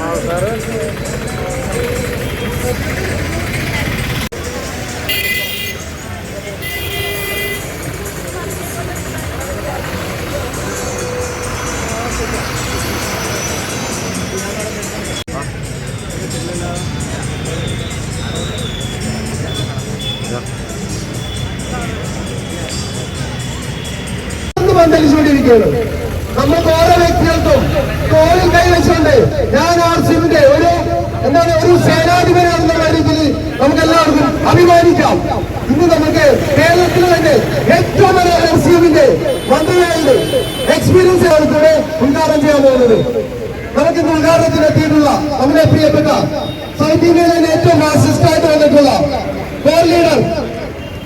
ಮಾಡ್ತಾರೆ എക്സ്പീരിയൻസ് കൂടെ ഉദ്ഘാടനം ചെയ്യാൻ പോകുന്നത്. നമുക്ക് ഇന്ന് ഉദ്ഘാടനത്തിന് എത്തിയിട്ടുള്ള നമ്മുടെ പ്രിയപ്പെട്ട സൗത്ത് ഇന്ത്യയിലെ ഏറ്റവും ഫാസിസ്റ്റ് ആയിട്ട് വന്നിട്ടുള്ള കോൾ ലീഡർ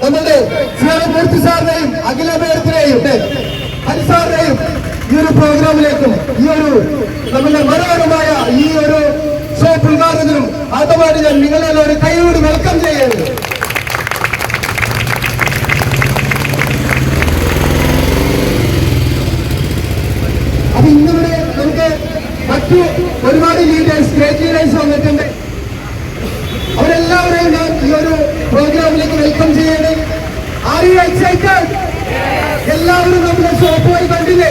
നമ്മുടെ ശ്രീമൂർത്തി സാറിനെയും അഖില മേഡത്തിനെയും ഹരിസാറിനെയും ഈ ഒരു പ്രോഗ്രാമിലേക്കും ഈ ഒരു നമ്മുടെ മനോഹരമായ ഈ ഒരു ഷോപ്പ് ഉദ്ഘാടനത്തിനും ആദ്യമായിട്ട് ഞാൻ നിങ്ങളെല്ലാം ഒരു കൈയോട് വെൽക്കം ചെയ്യുന്നു അപ്പൊ ഇന്നിവിടെ നമുക്ക് മറ്റു ഒരുപാട് ലീഡേഴ്സ് ഗ്രേറ്റ് ലീഡേഴ്സ് വന്നിട്ടുണ്ട് അവരെല്ലാവരെയും ഞാൻ ഈ ഒരു പ്രോഗ്രാമിലേക്ക് വെൽക്കം ചെയ്യണേ ആർ എല്ലാവരും നമ്മുടെ ഷോപ്പ് കണ്ടില്ലേ?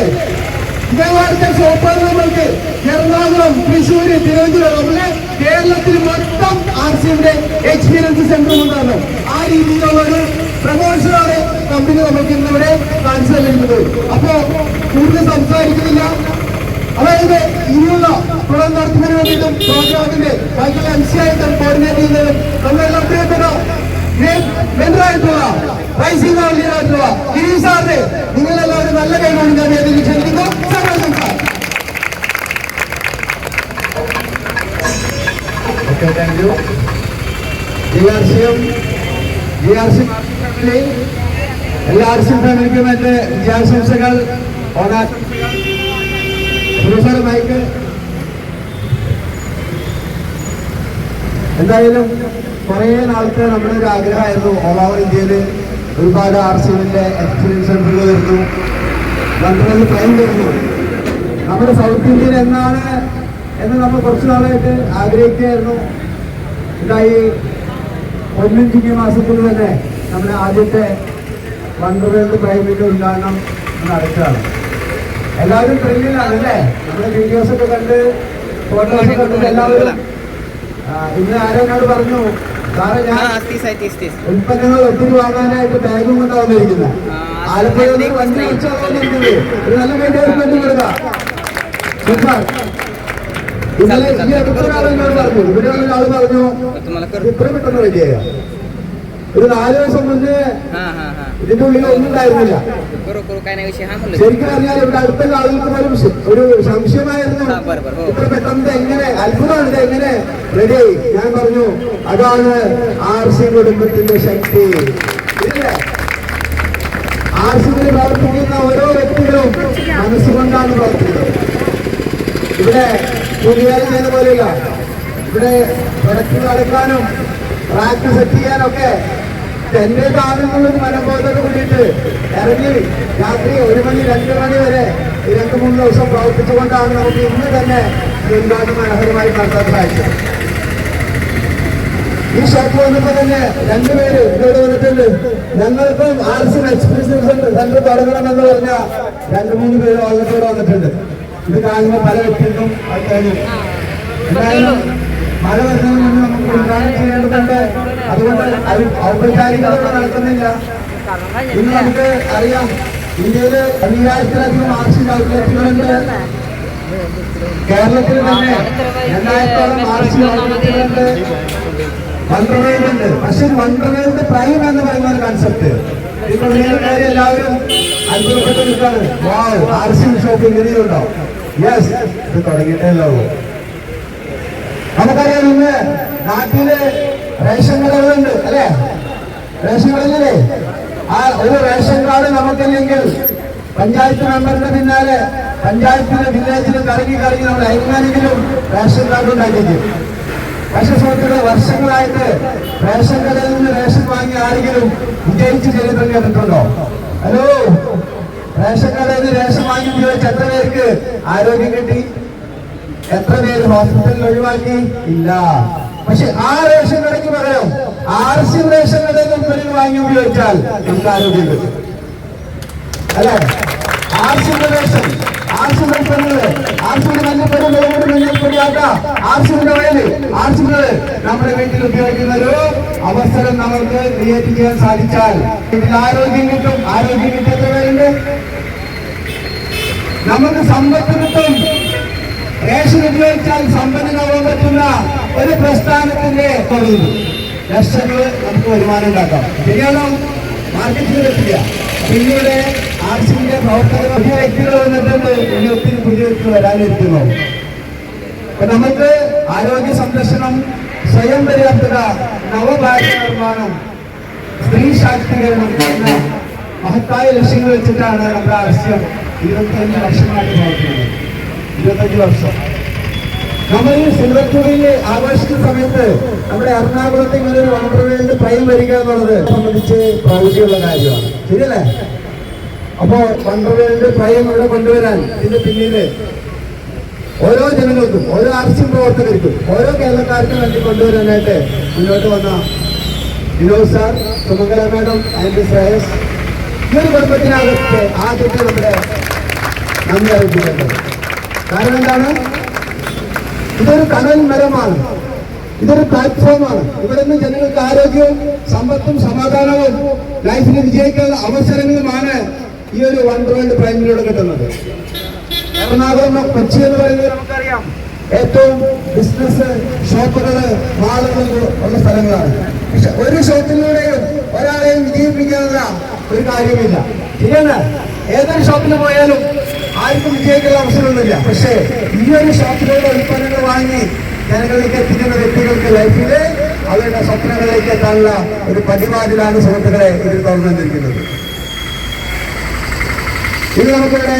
ഇതേപോലത്തെ ഷോപ്പാണ് നമ്മൾക്ക് എറണാകുളം തൃശ്ശൂര് തിരുവനന്തപുരം. നമ്മൾ കേരളത്തിൽ മൊത്തം ആർ സിയുടെ എക്സ്പീരിയൻസ് സെന്റർ കൊണ്ടാണ്. ആ രീതിയിലുള്ള ഒരു പ്രമോഷനാണ് കമ്പനി നമുക്ക് ഇന്നിവിടെ കാണിച്ചു തരുന്നത് അപ്പോ കൂടുതൽ സംസാരിക്കുന്നില്ല. അതായത് ഇനിയുള്ള തുടർ നടത്തുന്നതിന് വേണ്ടിയിട്ടും പ്രോഗ്രാമിന്റെ ബാക്കി എം സി ആയിട്ടും കോർഡിനേറ്റ് ചെയ്യുന്നതും നമ്മളെല്ലാം പ്രിയപ്പെട്ട മെമ്പറായിട്ടുള്ള റൈസിംഗ് ലീഡറായിട്ടുള്ള ഗിരീഷ് നിങ്ങളെല്ലാവരും നല്ല കൈകൊണ്ട് ഞാൻ വേദിയിൽ ക്ഷണിക്കുന്നു thank you G R C M G R C family എല്ലാ ആർ എന്തായാലും കുറേ നാളത്തെ നമ്മുടെ ഒരു ആഗ്രഹമായിരുന്നു. ഓൾ ഓവർ ഇന്ത്യയിൽ ഒരുപാട് ആർ സി എമ്മിന്റെ എക്സ്പീരിയൻസ് സെന്ററുകൾ വരുന്നു. ലണ്ടനിൽ ട്രെയിൻ വരുന്നു. നമ്മുടെ സൗത്ത് ഇന്ത്യയിൽ എന്നാണ് എന്ന് നമ്മൾ കുറച്ച് നാളായിട്ട് ആഗ്രഹിക്കുകയായിരുന്നു. ഇതായി ഒന്നും മാസത്തിൽ തന്നെ നമ്മുടെ ആദ്യത്തെ വണ്ടർവേൾഡ് പ്രൈമിന്റെ ഉദ്ഘാടനം നടക്കുകയാണ്. എല്ലാവരും ട്രെയിനിലാണ് അല്ലേ? നമ്മുടെ വീഡിയോസൊക്കെ കണ്ട് ഫോട്ടോസ് ഒക്കെ കണ്ടിട്ട് എല്ലാവരും ഇന്ന് ആരോ പറഞ്ഞു ഉൽപ്പന്നങ്ങൾ ഒത്തിരി വാങ്ങാനായിട്ട് ബാഗും കൊണ്ട് വന്നിരിക്കുന്നത് ആലപ്പുഴ വണ്ടി വെച്ചാൽ ഒരു നല്ല വലിയ ഉൽപ്പന്നം സൂപ്പർ. ഇന്നലെ ഈ അടുത്തൊരാൾ എന്നോട് പറഞ്ഞു. ഇവിടെ ഒരാൾ പറഞ്ഞു ഇത്ര പെട്ടെന്ന് റെഡിയായോ ഒരു നാല് ദിവസം മുന്നേ ഇതിന്റെ ഉള്ളിൽ ഒന്നും ഉണ്ടായിരുന്നില്ല. ശരിക്കും അറിയാൻ ഇവിടെ അടുത്തുള്ള ആളുകൾക്ക് പോലും ഒരു സംശയമായിരുന്നു. ഇത്ര പെട്ടെന്ന് എങ്ങനെ അത്ഭുതമാണ് ഇത് എങ്ങനെ? റെഡിയായി ഞാൻ പറഞ്ഞു അതാണ് ആർ സി കുടുംബത്തിന്റെ ശക്തി. ആർ സിയിൽ പ്രവർത്തിക്കുന്ന ഓരോ വ്യക്തികളും മനസ്സുകൊണ്ടാണ് പ്രവർത്തിക്കുന്നത്. ഇവിടെ കൂലിയാലും ചെയ്യുന്ന പോലെയല്ല. ഇവിടെ പ്രൊഡക്റ്റ് നടക്കാനും പ്രാക്ടീസ് സെറ്റ് ചെയ്യാനൊക്കെ എന്റെ താഴെന്നുള്ളൊരു മനംബോധത്തോട് കൂടിയിട്ട് ഇറങ്ങി രാത്രി ഒരു മണി രണ്ട് മണി വരെ രണ്ട് മൂന്ന് ദിവസം പ്രവർത്തിച്ചുകൊണ്ടാണ് നമുക്ക് ഇന്ന് തന്നെ എന്താണ് മനോഹരമായി നടത്താൻ സാധിച്ചത്. ഈ ഷോപ്പ് വന്നപ്പോ തന്നെ രണ്ടുപേര് ഇവിടെ വന്നിട്ടുണ്ട്. ഞങ്ങൾക്കും ആർ സി എക്സ്പീരിയൻസ് സെന്റർ തുടങ്ങണമെന്ന് പറഞ്ഞ രണ്ട് മൂന്ന് പേര് ഓർമ്മത്തോടെ വന്നിട്ടുണ്ട്. ഇത് കാണുമ്പോൾ പല വ്യക്തികൾക്കും അത് കഴിഞ്ഞു എന്തായാലും മഴ വരുന്നതിന് മുന്നേ നമുക്ക് ഉദ്ഘാടനം ചെയ്യേണ്ടതുണ്ട്. അതുകൊണ്ട് അത് ഔപചാരികത നടക്കുന്നില്ല. ഇന്ന് നമുക്ക് അറിയാം ഇന്ത്യയിൽ അയ്യായിരത്തിലധികം ആർ സി ഔട്ട്ലെറ്റുകളുണ്ട് കേരളത്തിൽ തന്നെ രണ്ടായിരത്തോളം ആർ സി ഔട്ട്ലെറ്റുകളുണ്ട് വണ്ടർവേൾഡ് ഉണ്ട്. പക്ഷെ വണ്ടർവേൾഡ് പ്രൈം എന്ന് പറയുന്ന ഒരു കൺസെപ്റ്റ് ഇപ്പോൾ കാര്യം എല്ലാവരും അത്ഭുതപ്പെട്ട് നിൽക്കാണ് വാവ് ആർസി ഷോപ്പ് യെസ് ഇത് തുടങ്ങിയിട്ടേ ഉള്ളൂ. നമുക്കറിയാം ഇന്ന് നാട്ടിൽ റേഷൻ കടകളുണ്ട് അല്ലേ? റേഷൻ കടയില്ലേ? ആ ഒരു റേഷൻ കാർഡ് നമുക്കില്ലെങ്കിൽ പഞ്ചായത്ത് മെമ്പറിന്റെ പിന്നാലെ പഞ്ചായത്തിലും വില്ലേജിൽ കറങ്ങി കറങ്ങി നമ്മൾ എങ്ങനെയെങ്കിലും റേഷൻ കാർഡ് ഉണ്ടാക്കിയിരിക്കും. പക്ഷെ സുഹൃത്തുക്കളെ വർഷങ്ങളായിട്ട് റേഷൻ കടയിൽ നിന്ന് റേഷൻ വാങ്ങി ആരെങ്കിലും വിജയിച്ച് ചരിത്രം കേട്ടിട്ടുണ്ടോ? ഹലോ? റേഷൻ കടയിൽ നിന്ന് റേഷൻ വാങ്ങി ഉപയോഗിച്ച് എത്ര പേർക്ക് ആരോഗ്യം കിട്ടി? എത്ര പേര് ഹോസ്പിറ്റലിൽ ഒഴിവാക്കി? ഇല്ല. പക്ഷെ ആ റേഷൻ കടയ്ക്ക് പകരം ആർ സി റേഷൻ കടയിൽ നിന്ന് വാങ്ങി ഉപയോഗിച്ചാൽ നമുക്ക് ആരോഗ്യം കിട്ടും. അല്ലെ? സി റേഷൻ നമ്മുടെ വീട്ടിൽ ഉപയോഗിക്കുന്ന ഒരു അവസരം നമുക്ക് ക്രിയേറ്റ് ചെയ്യാൻ സാധിച്ചാൽ വീട്ടിൽ ആരോഗ്യം കിട്ടും. ആരോഗ്യം കിട്ടുന്ന പേരുണ്ട് നമുക്ക് സമ്പത്ത് കിട്ടും. റേഷൻ ഉപയോഗിച്ചാൽ സമ്പന്നനാവാൻ പറ്റുന്ന ഒരു പ്രസ്ഥാനത്തിന്റെ ലക്ഷങ്ങൾ നമുക്ക് വരുമാനം ഉണ്ടാക്കാം. ശരിയാണോ? മാർക്കറ്റിൽ എത്തില്ല പിന്നീട് ആർസിന്റെ പ്രവർത്തകർ പുതിയ വ്യക്തികൾ വന്നിട്ടുണ്ട് ഇനി ഒത്തിരി പുതിയ വ്യക്തികൾ വരാനിരിക്കുന്നു. അപ്പൊ നമുക്ക് ആരോഗ്യ സംരക്ഷണം സ്വയം പര്യാപ്തത നവഭാരത നിർമ്മാണം സ്ത്രീ ശാക്തീകരണം എന്ന മഹത്തായ ലക്ഷ്യങ്ങൾ വെച്ചിട്ടാണ് നമ്മുടെ ആവശ്യം ഇരുപത്തഞ്ച് വർഷമായിട്ട് പ്രവർത്തിക്കുന്നത്. ഇരുപത്തഞ്ച് വർഷം. നമ്മൾ ഈ സിൽവർ ജൂബിലി ആഘോഷിക്കുന്ന സമയത്ത് നമ്മുടെ എറണാകുളത്ത് ഇങ്ങനെ ഒരു വണ്ടർ വേൾഡ് പ്രൈം വരിക എന്നുള്ളത് സംബന്ധിച്ച് പ്രൗഢിയുള്ള കാര്യമാണ്. ശരിയല്ലേ? അപ്പോ വണ്ടർ വേൾഡ് പ്രൈം ഇവിടെ കൊണ്ടുവരാൻ ഇതിന്റെ പിന്നിൽ ഓരോ ജനങ്ങൾക്കും ഓരോ ആർസിയും പ്രവർത്തകർക്കും ഓരോ കേരളക്കാർക്കും വേണ്ടി കൊണ്ടുവരാനായിട്ട് മുന്നോട്ട് വന്ന Vinod sir Sumangala madam and Shreyas ഈ ഒരു കുടുംബത്തിനകത്ത് ആദ്യത്തെ നമ്മുടെ നന്ദി അറിയിച്ചിട്ടുണ്ട് കാരണം എന്താണ്? ഇതൊരു കടൽ മരമാണ്. ഇതൊരു പ്ലാറ്റ്ഫോമാണ് ഇവിടെ നിന്ന് ജനങ്ങൾക്ക് ആരോഗ്യവും സമ്പത്തും സമാധാനവും ലൈഫിൽ വിജയിക്കാനുള്ള അവസരങ്ങളുമാണ് ഈ ഒരു വൺ വേൾഡ് പ്രൈമിലൂടെ കിട്ടുന്നത്. എറണാകുളം കൊച്ചി എന്ന് പറയുന്നത് നമുക്കറിയാം. ഏറ്റവും ബിസിനസ് ഷോപ്പുകൾ മാളുകൾ ഉള്ള സ്ഥലങ്ങളാണ്. പക്ഷെ ഒരു ഷോപ്പിലൂടെയും ഒരാളെയും വിജയിപ്പിക്കാനുള്ള ഒരു കാര്യമില്ല. ശരിയാണ്? ഏതൊരു ഷോപ്പിൽ പോയാലും ആർക്കും വിജയിക്കാനുള്ള അവസരമൊന്നുമില്ല. പക്ഷേ ഈ ഒരു ഷോപ്പിലൂടെ ഉൽപ്പന്നങ്ങൾ വാങ്ങി ജനങ്ങളിലേക്ക് എത്തിക്കുന്ന വ്യക്തികൾക്ക് ലൈഫിൽ അവരുടെ സ്വപ്നങ്ങളിലേക്ക് എത്താനുള്ള ഒരു പതിവാതിലാണ് സുഹൃത്തുക്കളെ ഇതിൽ തുറന്നുവന്നിരിക്കുന്നത് ഇത് നമുക്കിവിടെ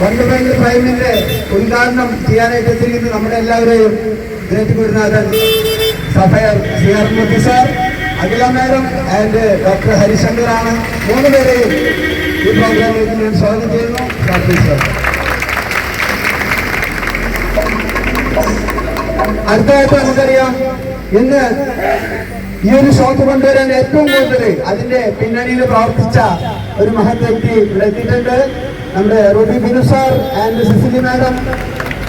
വണ്ട് ബാങ്ക് പ്രൈമിന്റെ ഉദ്ഘാടനം ചെയ്യാനായിട്ട് എത്തിയിരിക്കുന്നത് നമ്മുടെ എല്ലാവരെയും. Great Gurunathan sapphire C R Murthy sir Akhila മേരം and doctor Harishankar ആണ് മൂന്ന് പേരെയും ഈ അടുത്തതായിട്ട് നമുക്കറിയാം ഇന്ന് ഈ ഒരു ഷോപ്പ് കൊണ്ടുവരാൻ ഏറ്റവും കൂടുതൽ അതിന്റെ പിന്നണിയിൽ പ്രവർത്തിച്ച ഒരു മഹത് വ്യക്തി ഇവിടെ എത്തിയിട്ടുണ്ട് നമ്മുടെ ruby Binu sir and Cicily madam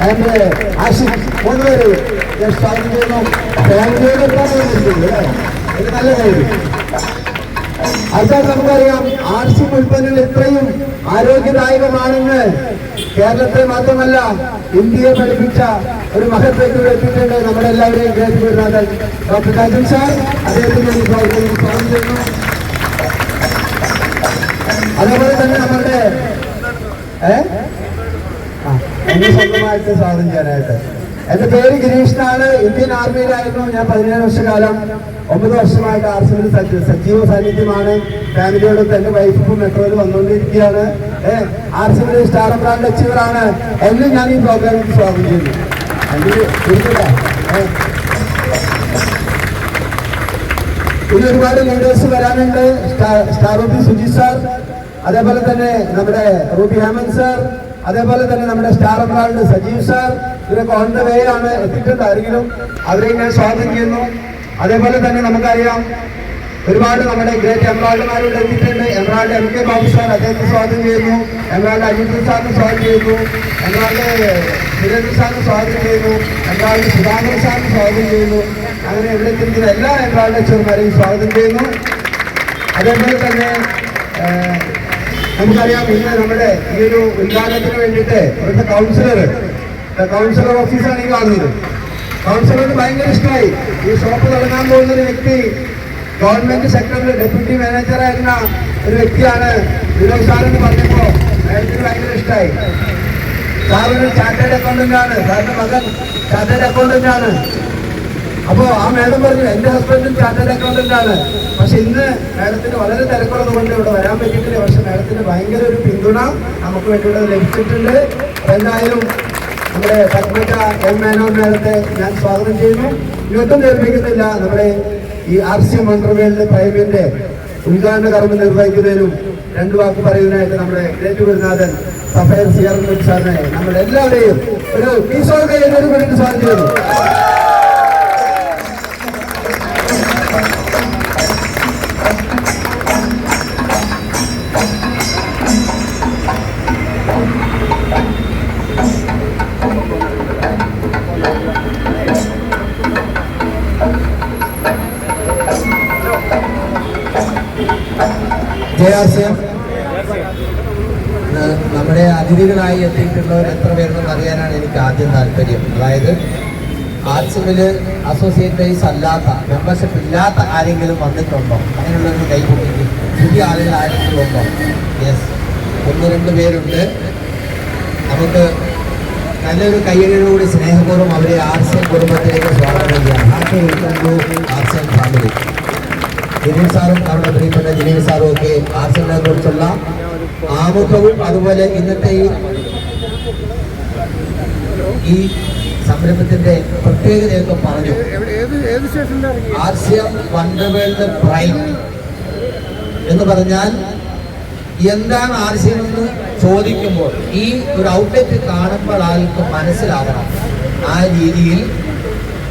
and Ashiq മൂന്ന് പേര് ഞാൻ സ്വാഗതം ചെയ്യുന്നു നല്ല കാര്യം. അടുത്ത നമുക്കറിയാം ആർസി ഉൽപ്പന്നങ്ങൾ ഇത്രയും ആരോഗ്യദായകമാണെന്ന് കേരളത്തെ മാത്രമല്ല ഇന്ത്യയെ പഠിപ്പിച്ച ഒരു മഹത്വത്തിൽ എത്തിയിട്ടുണ്ട് നമ്മുടെ എല്ലാവരെയും കേട്ടുവരുന്നത് ഡോക്ടർ രാജൻ സാർ അദ്ദേഹത്തിന് സ്വാഗതം ചെയ്യുന്നു. അതേപോലെ തന്നെ നമ്മുടെ ഏ? ആ എന്നെ സ്വന്തമായിട്ട് സ്വാഗതം ചെയ്യാനായിട്ട്. എന്റെ പേര് ഗിരീഷ് ഇന്ത്യൻ ആർമിയിലായിരുന്നു ഞാൻ പതിനേഴ് വർഷക്കാലം. ഒമ്പത് വർഷമായിട്ട് ആർ സി സജീവ സാന്നിധ്യമാണ്. ഫാമിലിയോടൊപ്പം എന്റെ വൈഫും മെട്രോയിൽ വന്നുകൊണ്ടിരിക്കുകയാണ്. ഏഹ് ആർ സി സ്റ്റാർ ബ്രാൻഡ് അച്ചീവറാണ്. എന്നും ഞാൻ ഈ പ്രോഗ്രാമിൽ സ്വാഗതം ചെയ്യുന്നു. ഇനി ഒരുപാട് ലീഡേഴ്സ് വരാനുണ്ട്. Star- ruby Suji sir. അതേപോലെ തന്നെ നമ്മുടെ റൂബി ഹേമന്ത് സാർ. അതേപോലെ തന്നെ നമ്മുടെ സ്റ്റാർ എംബ്രാൾഡ് സജീവ് സാർ ഇവരൊക്കെ ഓൺ ദ വേ ആണ് എത്തിയിട്ടുണ്ടായിരിക്കും അവരെയും ഞാൻ സ്വാഗതം ചെയ്യുന്നു അതേപോലെ തന്നെ നമുക്കറിയാം ഒരുപാട് നമ്മുടെ ഗ്രേറ്റ് എംബ്രാൾഡുമാരോട് എത്തിയിട്ടുണ്ട്. Emerald M K Babu sir അദ്ദേഹത്തെ സ്വാഗതം ചെയ്യുന്നു എംബ്രാൾഡ് അജിത് സാറിന് സ്വാഗതം ചെയ്യുന്നു എംബ്രാൾഡ് സുരേന്ദ്ര സാറിന് സ്വാഗതം ചെയ്യുന്നു എംബ്രാൾഡ് സുധാകരൻ സാറിന് സ്വാഗതം ചെയ്യുന്നു അങ്ങനെ ഇവിടെ എത്തിയിരിക്കുന്ന എല്ലാ എംബ്രാൾഡ് അച്ഛന്മാരെയും സ്വാഗതം ചെയ്യുന്നു അതേപോലെ തന്നെ നമുക്കറിയാം ഇന്ന് നമ്മുടെ ഈ ഒരു ഉദ്ഘാടനത്തിന് വേണ്ടിയിട്ട് ഇവിടുത്തെ കൗൺസിലർ കൗൺസിലർ ഓഫീസാണ് ഈ കാണുന്നത്. കൗൺസിലറിന് ഭയങ്കര ഇഷ്ടമായി. ഈ ഷോപ്പ് തുടങ്ങാൻ പോകുന്ന ഒരു വ്യക്തി ഗവൺമെന്റ് സെക്ടറിൽ ഡെപ്യൂട്ടി മാനേജറായിരുന്ന ഒരു വ്യക്തിയാണ് വിനോദ് സാർ എന്ന് പറഞ്ഞപ്പോൾ മേഡത്തിന് ഭയങ്കര ഇഷ്ടമായി. സാറിന് ചാർട്ടേഡ് അക്കൗണ്ടന്റ് ആണ്. സാറിന്റെ മകൻ ചാർട്ടേഡ് അക്കൗണ്ടന്റ് ആണ്. അപ്പോ ആ മേഡം പറഞ്ഞു എന്റെ ഹസ്ബൻഡും ചാർട്ടേഡ് അക്കൗണ്ടന്റ് ആണ്. പക്ഷെ ഇന്ന് മാഡത്തിന് വളരെ തിരക്കുള്ളത് കൊണ്ട് ഇവിടെ വരാൻ പറ്റിയിട്ടില്ല. പക്ഷെ മാഡത്തിന് ഭയങ്കര ഒരു പിന്തുണ നമുക്ക് വേണ്ടി ലഭിച്ചിട്ടുണ്ട്. എന്തായാലും നമ്മുടെ പത്മജ എം മേനോൻ മേഡത്തെ ഞാൻ സ്വാഗതം ചെയ്യുന്നു. യുദ്ധം നിർമ്മിക്കുന്നില്ല നമ്മുടെ ഈ ആർ സി മൺട്രവേലിന്റെ പ്രൈമിന്റെ ഉദ്ഘാടന കർമ്മം നിർവഹിക്കുന്നതിനും രണ്ടു വാക്ക് പറയുന്നതിനായിട്ട് നമ്മുടെ ഗ്രേറ്റ് ഗുരുനാഥൻ സഫയർ സിയർ സാറിനെ നമ്മുടെ എല്ലാവരെയും ഒരു പീസോട് കൈ സാധിക്കുന്നു ജയാസ്യം അതിഥികളായി എത്തിയിട്ടുള്ളവർ എത്ര പേരുണ്ടെന്ന് അറിയാനാണ് എനിക്ക് ആദ്യം താല്പര്യം. അതായത് ആർട്സിമിൽ അസോസിയേറ്റേഴ്സ് അല്ലാത്ത മെമ്പർഷിപ്പ് ഇല്ലാത്ത ആരെങ്കിലും വന്നിട്ടുണ്ടോ? അങ്ങനെയുള്ളൊരു കൈ കൊടുക്കും പുതിയ ആളുകൾ ആരെങ്കിലും ഉണ്ടോ യെസ് ഒന്ന് രണ്ട് പേരുണ്ട്. നമുക്ക് നല്ലൊരു കയ്യടിയോടുകൂടി സ്നേഹപൂർവം അവരെ ആർട്സ് കുടുംബത്തിലേക്ക് സ്വാഗതം ചെയ്യാം ഹാപ്പി ഫാമിലി ദിലീപ് സാറും അവരുടെ പ്രിയപ്പെട്ട ദിലീപ് സാറും ഒക്കെ ആർട്സിനെ കുറിച്ചുള്ള ആമുഖവും അതുപോലെ ഇന്നത്തെ ഈ ഈ സംരംഭത്തിന്റെ പ്രത്യേകതയൊക്കെ പറഞ്ഞു. ആർസിയം വണ്ടർവേൾഡ് പ്രൈം എന്ന് പറഞ്ഞാൽ എന്താണ് ആർസിയം എന്ന് ചോദിക്കുമ്പോൾ ഈ ഒരു ഔട്ട്ലെറ്റ് കാണുമ്പോൾ ആൾക്ക് മനസ്സിലാകണം ആ രീതിയിൽ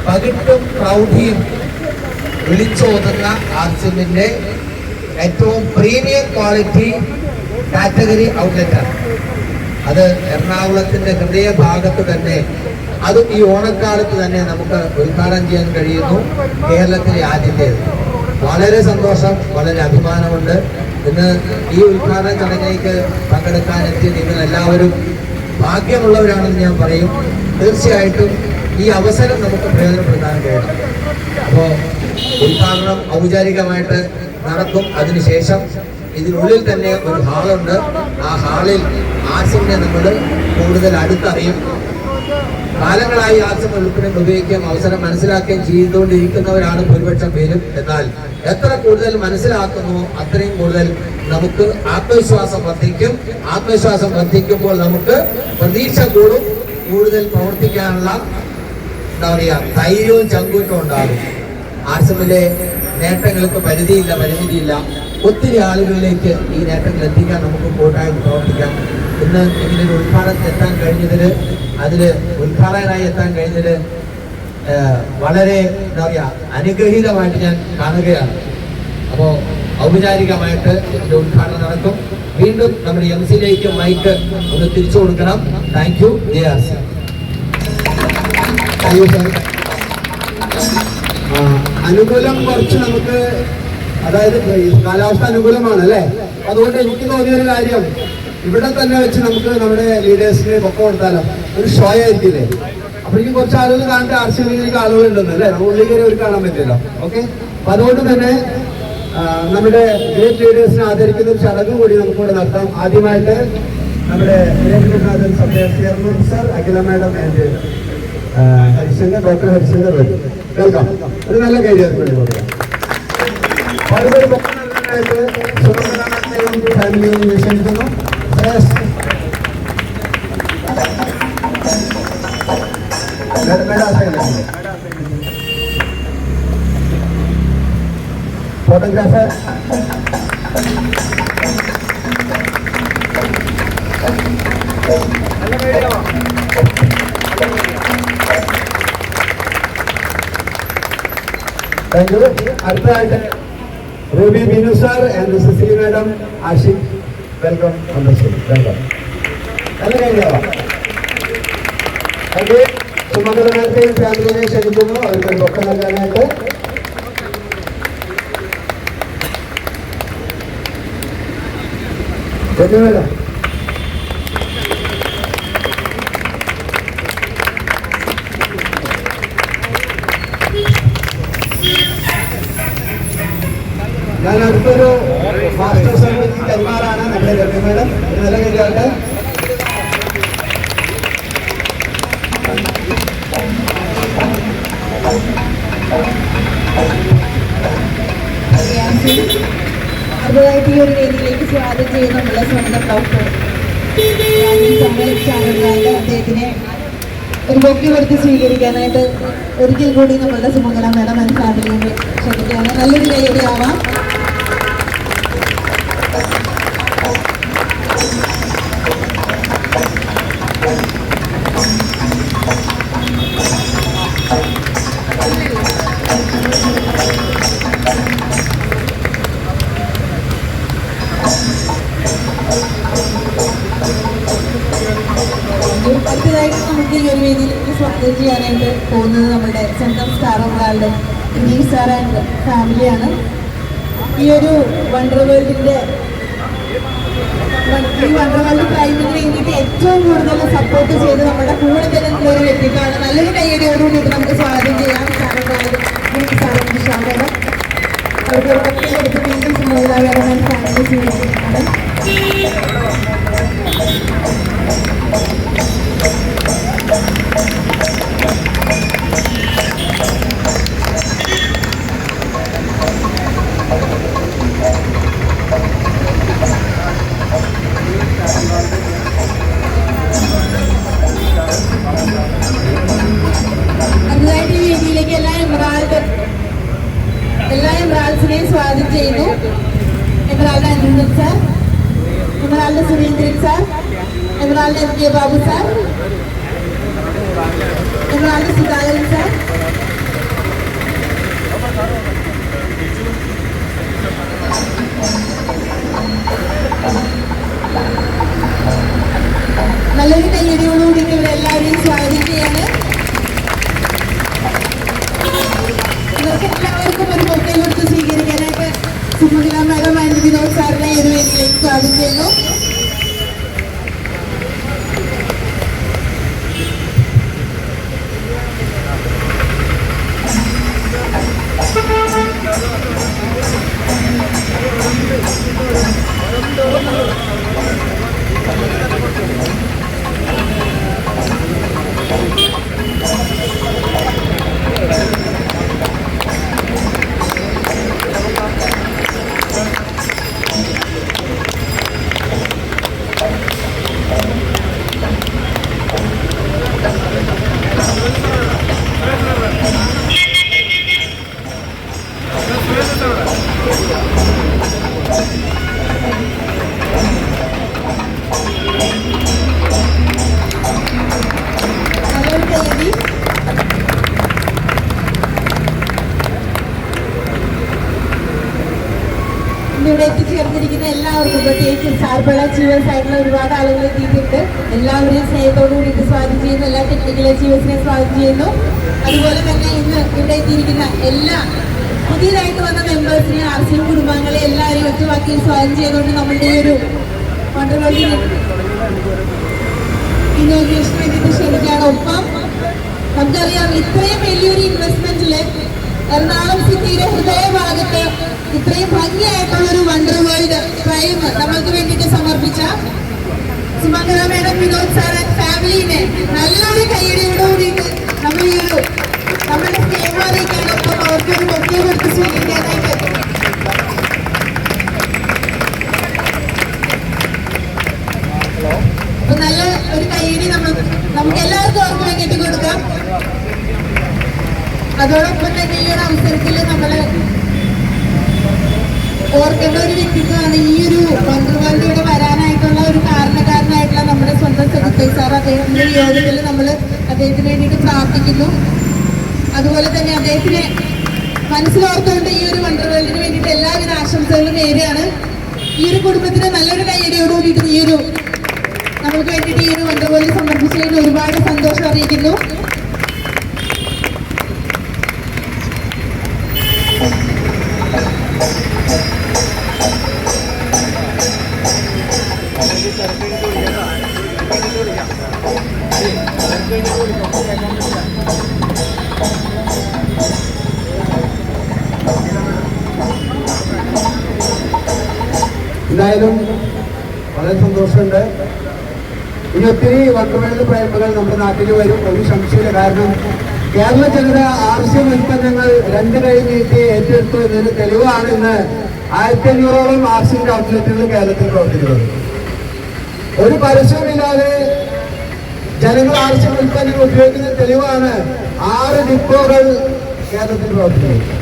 പകിട്ടും പ്രൗഢിയും വിളിച്ചോതുന്ന ആർസിമിന്റെ ഏറ്റവും പ്രീമിയം ക്വാളിറ്റി കാറ്റഗറി ഔട്ട്ലെറ്റാണ്. അത് എറണാകുളത്തിന്റെ ഹൃദയഭാഗത്ത് തന്നെ അതും ഈ ഓണക്കാലത്ത് തന്നെ നമുക്ക് ഉദ്ഘാടനം ചെയ്യാൻ കഴിയുന്നു. കേരളത്തിലെ ആദ്യത്തേത് വളരെ സന്തോഷം വളരെ അഭിമാനമുണ്ട്. ഇന്ന് ഈ ഉദ്ഘാടന ചടങ്ങിലേക്ക് പങ്കെടുക്കാൻ എത്തിയ നിങ്ങൾ എല്ലാവരും ഭാഗ്യമുള്ളവരാണെന്ന് ഞാൻ പറയും. തീർച്ചയായിട്ടും ഈ അവസരം നമുക്ക് പ്രയോജനപ്പെടുത്താൻ കഴിയണം. അപ്പോൾ ഉദ്ഘാടനം ഔപചാരികമായിട്ട് നടക്കും. അതിനുശേഷം ഇതിനുള്ളിൽ തന്നെ ഒരു ഹാളുണ്ട്. ആ ഹാളിൽ ആസിമിനെ നമ്മൾ കൂടുതൽ അടുത്തറിയും. കാലങ്ങളായി ആസിം ഉൾപ്പെടെ ഉപയോഗിക്കുകയും അവസരം മനസ്സിലാക്കുകയും ചെയ്തുകൊണ്ടിരിക്കുന്നവരാണ് ഭൂരിപക്ഷം പേരും. എന്നാൽ എത്ര കൂടുതൽ മനസ്സിലാക്കുന്നു അത്രയും കൂടുതൽ നമുക്ക് ആത്മവിശ്വാസം വർദ്ധിക്കും. ആത്മവിശ്വാസം വർദ്ധിക്കുമ്പോൾ നമുക്ക് പ്രതീക്ഷ കൂടും. കൂടുതൽ പ്രവർത്തിക്കാനുള്ള എന്താ പറയുക ധൈര്യവും ചങ്കൂറ്റവും ഉണ്ടാകും. ആശ്രമിലെ നേട്ടങ്ങൾക്ക് പരിധിയില്ല പരിമിതിയില്ല. ഒത്തിരി ആളുകളിലേക്ക് ഈ നേട്ടങ്ങൾ എത്തിക്കാൻ നമുക്ക് കൂട്ടായിട്ട് പ്രവർത്തിക്കാം. ഇന്ന് ഇങ്ങനൊരു ഉദ്ഘാടനത്തിൽ എത്താൻ കഴിഞ്ഞതിൽ അതിൽ ഉദ്ഘാടകനായി എത്താൻ കഴിഞ്ഞതിൽ വളരെ എന്താ പറയുക അനുഗ്രഹീതമായിട്ട് ഞാൻ കാണുകയാണ്. അപ്പോൾ ഔപചാരികമായിട്ട് ഇതിന്റെ ഉദ്ഘാടനം നടക്കും. വീണ്ടും നമ്മുടെ എം സിയിലേക്ക് മൈക്ക് ഒന്ന് തിരിച്ചു കൊടുക്കണം. Thank you J R C അനുകൂലം കുറച്ച് നമുക്ക് അതായത് കാലാവസ്ഥ അനുകൂലമാണ് അല്ലേ? അതുകൊണ്ട് എനിക്ക് തോന്നിയൊരു കാര്യം ഇവിടെ തന്നെ വെച്ച് നമുക്ക് നമ്മുടെ ലീഡേഴ്സിന് പൊക്കം കൊടുത്താലോ? ഒരു ഷോ ആയിരിക്കില്ലേ? അപ്പോഴേക്കും കുറച്ച് ആളുകൾ കാണാൻ ആർ സി ബിയിലേക്ക് ആളുകളുണ്ടെന്ന് അല്ലേ? ഉള്ളിൽ കയറി ഒരു കാണാൻ പറ്റില്ല ഓക്കെ അപ്പൊ അതുകൊണ്ട് തന്നെ നമ്മുടെ ഗ്രേറ്റ് ലീഡേഴ്സിനെ ആദരിക്കുന്ന ഒരു ചടങ്ങ് കൂടി നമുക്ക് ഇവിടെ നടത്താം. ആദ്യമായിട്ട് നമ്മുടെ sir Akhila madam and Harishankar doctor Harishankar വരും. കേൾക്കാം ഒരു നല്ല കാര്യം വളരെ ബഹുമാനീയനായിട്ട് സുഗന്ധനാഥനെയും ഫാമിലിയെയും വിഷയിക്കുന്നു Shreyas. Madam, madam ആശയല്ലേ? Photographer ruby Binu sir and Cicily madam Ashiq welcome on the stage welcome നല്ല ഓക്കെ സുമംഗലമാർക്കെയും ഫാമിലിനെ ക്ഷണിക്കുന്നു. അവർക്ക് ബൊക്ക നൽകാനായിട്ട്. ധന്യവാദം. ഞാൻ അടുത്തൊരു മാസ്റ്റർ സർവീസ് കൈമാറാണ് നമ്മുടെ ലഭ്യ മേഡം. നല്ല കാര്യമായിട്ട് അടുത്തതായിട്ട് ഈ ഒരു വേദിയിലേക്ക് സ്വാഗതം ചെയ്യുന്നുള്ള സ്വന്തം ഡോക്ടർ അദ്ദേഹത്തിനെ ഒരു ബൊക്കെ കൊടുത്ത് സ്വീകരിക്കാനായിട്ട് ഒരിക്കൽ കൂടി നമ്മളുടെ സുമംഗല മേഡം ആൻഡ് നല്ലൊരു കയ്യടിയോടുകൂടി നമുക്ക് സ്വാഗതം ചെയ്യാം. സാറന്മാരും സാറും വിശാഖയുടെ അവർക്ക് ഒരു എടുത്ത് വീണ്ടും സുമോദാകരമായ ഫാമിലി സ്വീകരിക്കുന്നുണ്ട് బాబు എത്തിച്ചേർന്നിരിക്കുന്ന എല്ലാവർക്കും പ്രത്യേകിച്ചും സാർപ്പള ജീവൻ ആയിട്ടുള്ള ഒരുപാട് ആളുകൾ എത്തിയിട്ടുണ്ട്. എല്ലാവരെയും സ്നേഹത്തോടു കൂടിയിട്ട് സ്വാഗതം ചെയ്യുന്നു. എല്ലാ ടെക്നിക്കൽ അച്ചീവേഴ്സിനെ സ്വാഗതം ചെയ്യുന്നു. അതുപോലെ തന്നെ ഇന്ന് ഇവിടെ എത്തിയിരിക്കുന്ന എല്ലാ പുതിയതായിട്ട് വന്ന മെമ്പേഴ്സിനെ ആർ സി കുടുംബാംഗങ്ങളെ എല്ലാവരെയും ഒറ്റവാക്കി സ്വാഗതം ചെയ്തുകൊണ്ട് നമ്മളുടെ ഒരു ക്ഷണിക്കാണ് ഒപ്പം. നമുക്കറിയാം ഇത്രയും വലിയൊരു ഇൻവെസ്റ്റ്മെന്റിൽ എറണാകുളം സിറ്റിയുടെ ഹൃദയഭാഗത്ത് ഇത്രയും ഭംഗിയായിട്ടുള്ള ഒരു വണ്ടർ വേൾഡ് പ്രൈം നമ്മൾക്ക് വേണ്ടിയിട്ട് സമർപ്പിച്ച Sumangala madam Vinod sir and ഫാമിലിനെ നല്ലൊരു കയ്യടിയോടുകൂടിയിട്ട് നമ്മൾ ഈ ഒരു നമ്മുടെ അറിയിക്കാനൊപ്പം അവർക്ക് ഒരു പ്രത്യേക സ്വീകരിക്കാനായിട്ട് അപ്പൊ നല്ല ഒരു കയ്യടി നമ്മൾ നമുക്ക് എല്ലാവർക്കും അവർക്ക് വേണ്ടിയിട്ട് കൊടുക്കാം അതോടൊപ്പം തന്നെ ഈ ഒരു അവസരത്തിൽ നമ്മൾ ഓർക്കേണ്ട ഒരു വ്യക്തിത്വമാണ് ഈ ഒരു മന്ത്രിവാദിയുടെ വരാനായിട്ടുള്ള ഒരു കാരണക്കാരനായിട്ടുള്ള നമ്മുടെ സ്വന്തം സെക്രട്ടറി സാർ അദ്ദേഹത്തിന്റെ ഈ യോഗത്തിൽ നമ്മൾ അദ്ദേഹത്തിന് വേണ്ടിയിട്ട് പ്രാർത്ഥിക്കുന്നു. അതുപോലെ തന്നെ അദ്ദേഹത്തിനെ മനസ്സിലോർത്തുകൊണ്ട് ഈ ഒരു വണ്ടർവേൾഡിന് വേണ്ടിയിട്ട് എല്ലാവിധ ആശംസകളും നേരെയാണ് ഈ ഒരു കുടുംബത്തിന് നല്ലൊരു കൈയടിയോടുകൂടിയിട്ട് ഈ ഒരു നമ്മൾക്ക് വേണ്ടിയിട്ട് ഈ ഒരു വണ്ടർവേൾഡ് സന്ദർശിച്ചതിന് ഒരുപാട് സന്തോഷം അറിയിക്കുന്നു. വണ്ടർവേൾഡ് പ്രേമികൾ നമ്മുടെ നാട്ടിൽ വരും. ഒരു സംശയമില്ല. കാരണം കേരള ജനത ആവശ്യം ഉൽപ്പന്നങ്ങൾ രണ്ട് കൈ നീട്ടി ഏറ്റെടുത്തു എന്നതിന് തെളിവാണ് ഇന്ന് ആയിരത്തി അഞ്ഞൂറോളം ആവശ്യം ഔട്ട്ലെറ്റുകൾ കേരളത്തിൽ പ്രവർത്തിക്കുന്നത് ഒരു പരസ്യമില്ലാതെ ജനങ്ങൾ ആവശ്യം ഉൽപ്പന്നങ്ങൾ ഉപയോഗിക്കുന്ന തെളിവാണ് ആറ് ഡിപ്പോകൾ കേരളത്തിൽ പ്രവർത്തിക്കുന്നത്.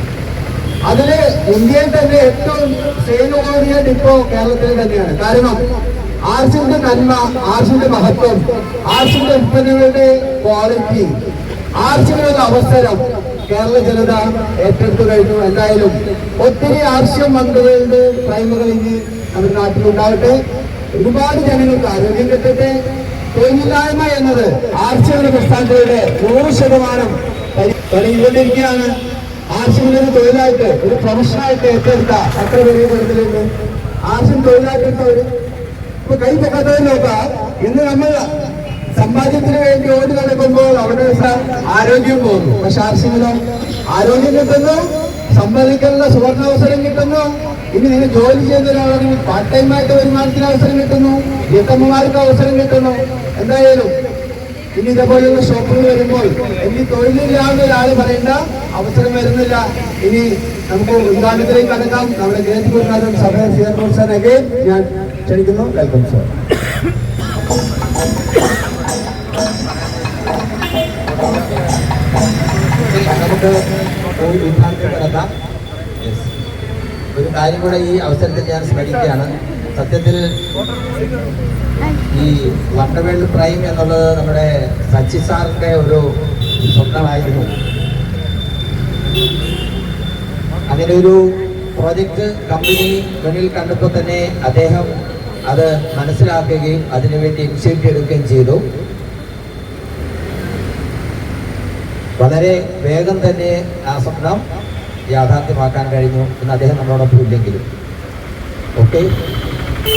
അതിൽ ഇന്ത്യയിൽ തന്നെ ഏറ്റവും സെയിൽ കൂടിയ ഡിപ്പോ കേരളത്തിൽ തന്നെയാണ്. കാരണം ആർസിന്റെ നന്മ ആർസിന്റെ മഹത്വം ആർസിന്റെ ഉൽപ്പന്നങ്ങളുടെ ക്വാളിറ്റി ആർച്ചിനുള്ള അവസരം കേരള ജനത ഏറ്റെടുത്തു കഴിഞ്ഞു. എന്തായാലും ഒത്തിരി ആർഷ്യം മന്ത്രികളുടെ പ്രൈമുകൾ ഇനി നമ്മുടെ നാട്ടിലുണ്ടാവട്ടെ ഒരുപാട് ജനങ്ങൾക്ക് ആരോഗ്യം കിട്ടട്ടെ. തൊഴിലില്ലായ്മ എന്നത് ആർച്ചയുടെ പ്രസ്ഥാനത്തിലൂടെ നൂറ് ശതമാനം പരി- ആർച്ചയുടെ ഒരു തൊഴിലായിട്ട് ഒരു പ്രൊഫഷനായിട്ട് ഏറ്റെടുത്ത അത്ര വലിയ തരത്തിലുണ്ട് ആർച്ചും തൊഴിലായിട്ട് ഇപ്പൊ കൈ പൊക്കത്തേ നോക്കാം ഇന്ന് നമ്മൾ സമ്പാദ്യത്തിന് വേണ്ടി ഓടി നടക്കുമ്പോൾ അവിടെ ആരോഗ്യം പോകുന്നു. പക്ഷെ ആർസിംഗിലോ ആരോഗ്യം കിട്ടുന്നു സമ്പാദിക്കാനുള്ള സുവർണാവസരം കിട്ടുന്നു. ഇനി നിങ്ങൾ ജോലി ചെയ്യുന്ന ഒരാളാണെങ്കിൽ പാർട്ട് ടൈം ആയിട്ട് വരുമാനത്തിന് അവസരം കിട്ടുന്നു വീട്ടമ്മമാർക്ക് അവസരം കിട്ടുന്നു. എന്തായാലും ഇനി ഇതേപോലെയുള്ള ഷോപ്പുകൾ വരുമ്പോൾ ഇനി തൊഴിലില്ലാന്ന് ഒരാൾ പറയേണ്ട അവസരം വരുന്നില്ല. ഇനി നമുക്ക് ഉദ്ഘാടനത്തിലേക്ക് കടക്കാം. നമ്മുടെ ഗ്രേറ്റ് ഗുരുനാഥൻ സഭ സിയർ സാർ അഗൈൻ ഞാൻ ക്ഷണിക്കുന്നു. വെൽക്കം സർ നമുക്ക് ഒരു വിഭാഗത്തിൽ Yes. ഒരു കാര്യം കൂടെ ഈ അവസരത്തിൽ ഞാൻ സ്മരിക്കുകയാണ് സത്യത്തിൽ ഈ വണ്ടവേൾഡ് പ്രൈം എന്നുള്ളത് നമ്മുടെ സച്ചി സാറിന്റെ ഒരു സ്വപ്നമായിരുന്നു. അങ്ങനെ ഒരു പ്രോജക്റ്റ് കമ്പനി മുന്നിൽ കണ്ടപ്പോൾ തന്നെ അദ്ദേഹം അത് മനസ്സിലാക്കുകയും അതിനുവേണ്ടി ഇനിഷ്യേറ്റീവ് എടുക്കുകയും ചെയ്തു. വളരെ വേഗം തന്നെ ആ സ്വപ്നം യാഥാർത്ഥ്യമാക്കാൻ കഴിഞ്ഞു എന്ന് അദ്ദേഹം നമ്മളോടൊപ്പം ഇല്ലെങ്കിലും. Okay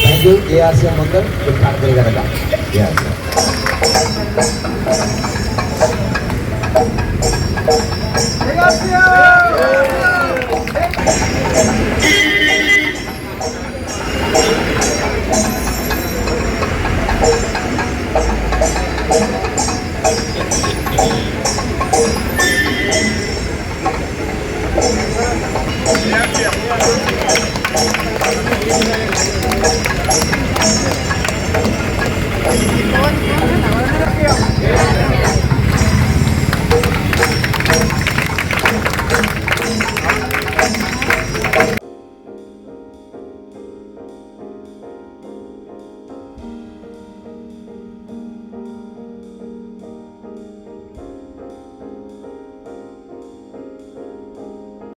thank you A R C നമുക്ക് ഉദ്ഘാടനത്തിൽ കിടക്കാം.